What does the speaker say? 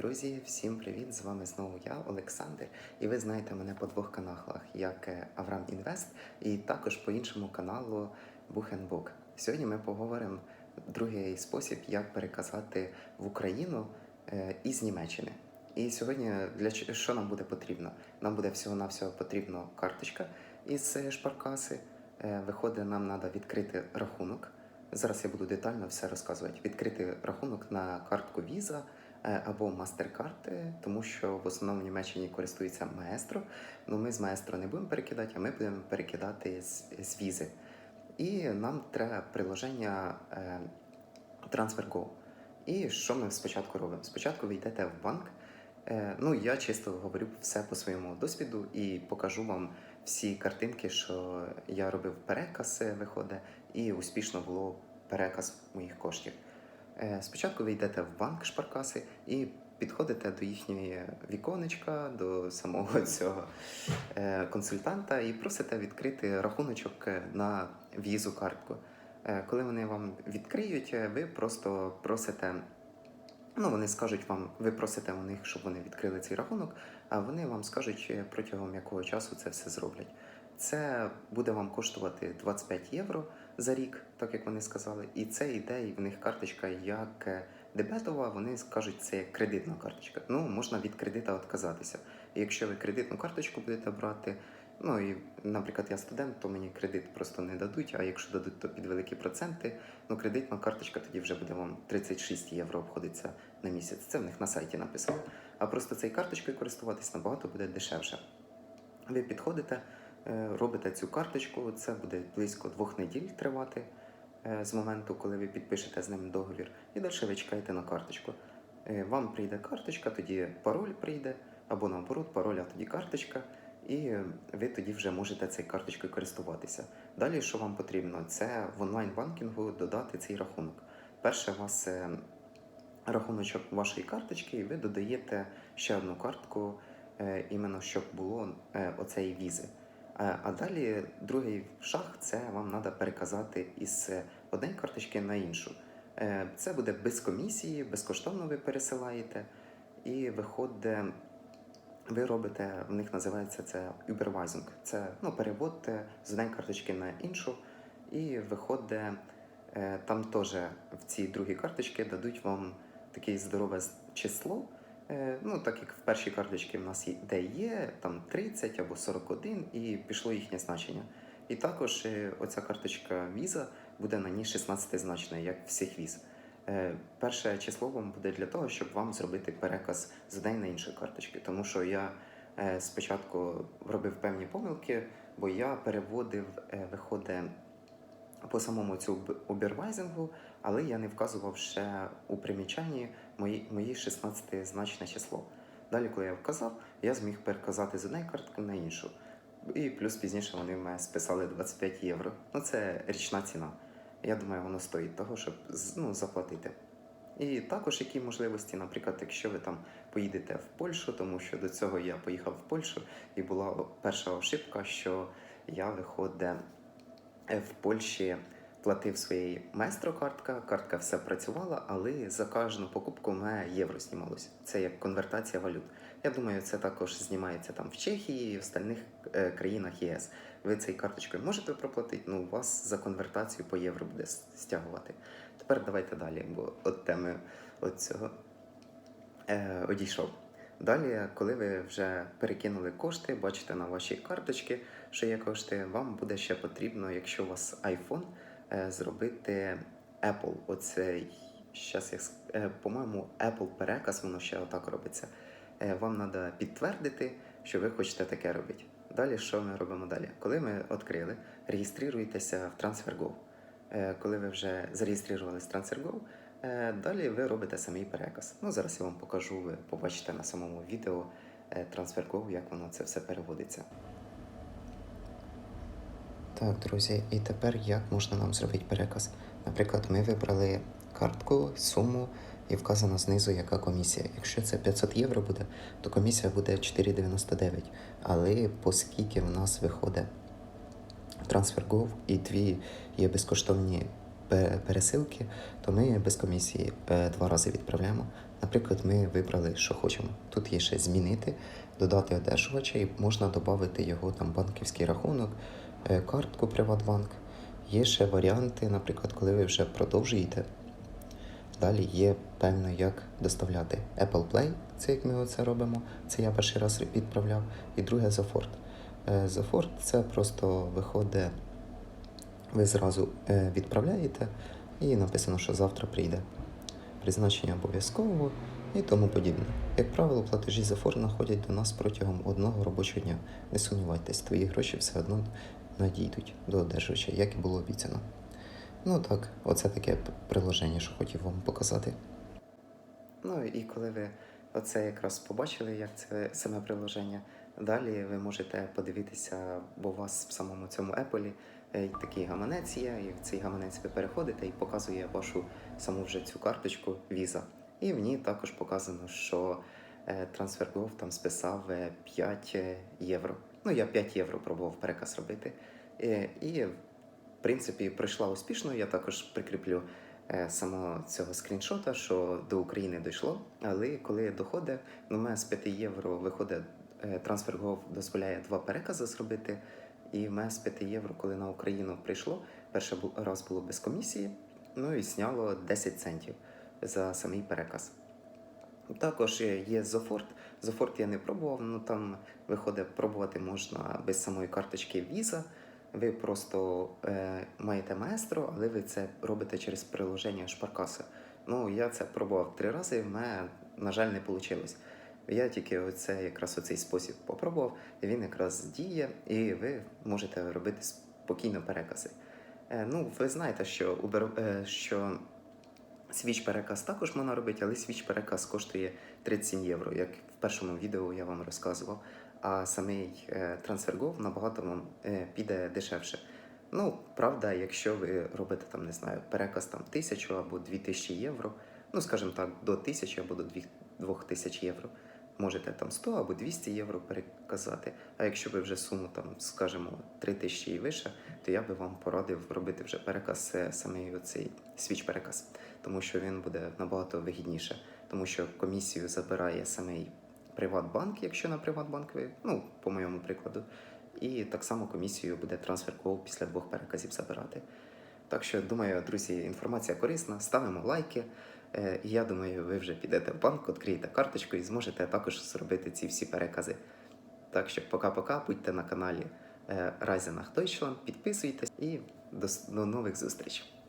Друзі, всім привіт! З вами знову я, Олександр, і ви знаєте мене по двох каналах, як е, Авраам Інвест і також по іншому каналу Бухенбук. Сьогодні ми поговоримо другий спосіб, як переказати в Україну е, із Німеччини. І сьогодні для що нам буде потрібно? Нам буде всього-навсього потрібна карточка із е, шпаркаси. Виходить, нам треба відкрити рахунок. Зараз я буду детально все розказувати. Відкрити рахунок на картку Visa або MasterCard, е, тому що в основному Німеччині користується Маестро. Ну ми з Маестро не будемо перекидати, а ми будемо перекидати з, з Visa. І нам треба приложення е, TransferGo. І що ми спочатку робимо? Спочатку ви йдете в банк. Е, ну, я чисто говорю все по своєму досвіду і покажу вам всі картинки, що я робив переказ, е, виходить, і успішно було переказ моїх коштів. Е, Спочатку ви йдете в банк шпаркаси і підходите до їхньої віконечка, до самого цього е, консультанта і просите відкрити рахуночок е, на візу картку. Коли вони вам відкриють, ви просто просите. Ну, вони скажуть вам, ви просите у них, щоб вони відкрили цей рахунок, а вони вам скажуть, протягом якого часу це все зроблять. Це буде вам коштувати 25 євро за рік, так як вони сказали. І це йде, і в них карточка як е, дебетова, вони скажуть, це як кредитна карточка. Ну, можна від кредита відказатися. І якщо ви кредитну карточку будете брати, ну і, наприклад, я студент, то мені кредит просто не дадуть, а якщо дадуть, то під великі проценти. Ну, кредитна карточка тоді вже буде вам 36 євро обходиться на місяць. Це в них на сайті написано. А просто цією карточкою користуватись набагато буде дешевше. Ви підходите, робите цю карточку, це буде близько двох неділь тривати е, з моменту, коли ви підпишете з ним договір, і далі ви чекаєте на карточку. Е, Вам прийде карточка, тоді пароль прийде, або наоборот, пароль, а тоді карточка, і е, ви тоді вже можете цією карточкою користуватися. Далі, що вам потрібно, це в онлайн-банкінгу додати цей рахунок. Перше, у вас е, рахуночок вашої карточки, і ви додаєте ще одну картку, е, іменно щоб було е, оцеї візи. Е, А далі другий шаг це вам треба переказати із однієї карточки на іншу. Е, Це буде без комісії, безкоштовно ви пересилаєте, і виходить, ви робите, в них називається це Überweisung. Це ну, перевод з однієї карточки на іншу, і виходить, е, там теж в цій другій карточці дадуть вам таке здорове число. Е, Ну, так як в першій карточці в нас де є там 30 або 41, і пішло їхнє значення. І також е, оця карточка віза буде на ній 16 значне, як всіх віз. Е, Перше число вам буде для того, щоб вам зробити переказ з однієї на іншу карточки. Тому що я спочатку робив певні помилки, бо я переводив, виходить, по самому цю обервайзингу, але я не вказував ще у примічанні мої, мої 16-значне число. Далі, коли я вказав, я зміг переказати з однієї картки на іншу. І плюс пізніше вони в мене списали 25 євро. Ну, це річна ціна. Я думаю, воно стоїть того, щоб ну, заплатити. І також які можливості, наприклад, якщо ви там поїдете в Польщу, тому що до цього я поїхав в Польщу, і була перша ошибка, що я виходить в Польщі платив своєю майстро картка, все працювала, але за кожну покупку мене євро знімалося. Це як конвертація валют. Я думаю, це також знімається там в Чехії і в остальних е, країнах ЄС. Ви цією карточкою можете проплатити, ну у вас за конвертацію по євро буде стягувати. Тепер давайте далі, бо от теми от цього е, одійшов. Далі, коли ви вже перекинули кошти, бачите на вашій карточці, що є кошти, вам буде ще потрібно, якщо у вас iPhone, е, зробити Apple. Оцей, щас я, е, по-моєму, Apple переказ, воно ще отак робиться. Е, Вам треба підтвердити, що ви хочете таке робити. Далі, що ми робимо далі? Коли ми відкрили, реєструєтеся в TransferGo. Коли ви вже зареєструвалися в TransferGo, Далі ви робите самий переказ. Ну, зараз я вам покажу, ви побачите на самому відео е, TransferGo, як воно це все переводиться. Так, друзі, і тепер як можна нам зробити переказ? Наприклад, ми вибрали картку, суму і вказано знизу, яка комісія. Якщо це 500 євро буде, то комісія буде 4,99. Але оскільки в нас виходить TransferGo і дві є безкоштовні пересилки, то ми без комісії два рази відправляємо. Наприклад, ми вибрали, що хочемо. Тут є ще змінити, додати одержувача і можна додати його там банківський рахунок, е, картку Приватбанк. Є ще варіанти, наприклад, коли ви вже продовжуєте. Далі є певно, як доставляти Apple Play, це як ми оце робимо. Це я перший раз відправляв. І друге Zofort. Е, Zofort це просто виходить, ви зразу е, відправляєте і написано, що завтра прийде. Призначення обов'язково і тому подібне. Як правило, платежі за фор знаходять до нас протягом одного робочого дня. Не сумнівайтесь, твої гроші все одно надійдуть до одержувача, як і було обіцяно. Ну так, оце таке приложення, що хотів вам показати. Ну і коли ви оце якраз побачили, як це саме приложення, далі ви можете подивитися, бо у вас в самому цьому Apple такий гаманець є, і в цей гаманець ви переходите і показує вашу саму вже цю карточку Visa. І в ній також показано, що е, TransferGo там списав е, 5 євро. Ну, я 5 євро пробував переказ робити. Е, І, в принципі, пройшла успішно. Я також прикріплю е, самого цього скріншота, що до України дійшло. Але коли доходить, ну, у мене з 5 євро виходить, е, TransferGo дозволяє два перекази зробити. І в мене з 5 євро, коли на Україну прийшло, перший раз було без комісії, ну і зняло 10 центів за самий переказ. Також є- Зофорт. Зофорт я не пробував, ну там виходить, пробувати можна без самої карточки Visa. Ви просто е, маєте маестро, але ви це робите через приложення Шпаркаса. Ну, я це пробував три рази, в мене, на жаль, не вийшло. Я тільки оце, якраз оцей спосіб попробував, він якраз діє, і ви можете робити спокійно перекази. Е, ну, ви знаєте, що, Uber, е, що Свіч переказ також можна робити, але свіч переказ коштує 37 євро, як в першому відео я вам розказував. А самий е, TransferGo набагато вам е, піде дешевше. Ну, правда, якщо ви робите там, не знаю, переказ там тисячу або дві тисячі євро, ну скажімо так, до тисячі або до двох тисяч євро, можете там 100 або 200 євро переказати. А якщо ви вже суму там, скажімо, 3 тисячі і вище, то я би вам порадив робити вже переказ е, саме оцей свіч переказ тому що він буде набагато вигідніше, тому що комісію забирає самий Приватбанк, якщо на Приватбанк ви, ну, по моєму прикладу, і так само комісію буде TransferGo після двох переказів забирати. Так що, думаю, друзі, інформація корисна, ставимо лайки. Е, І я думаю, ви вже підете в банк, відкриєте карточку і зможете також зробити ці всі перекази. Так що пока-пока, будьте на каналі Райзенах Райзена Deutschland, підписуйтесь і до, до нових зустрічей.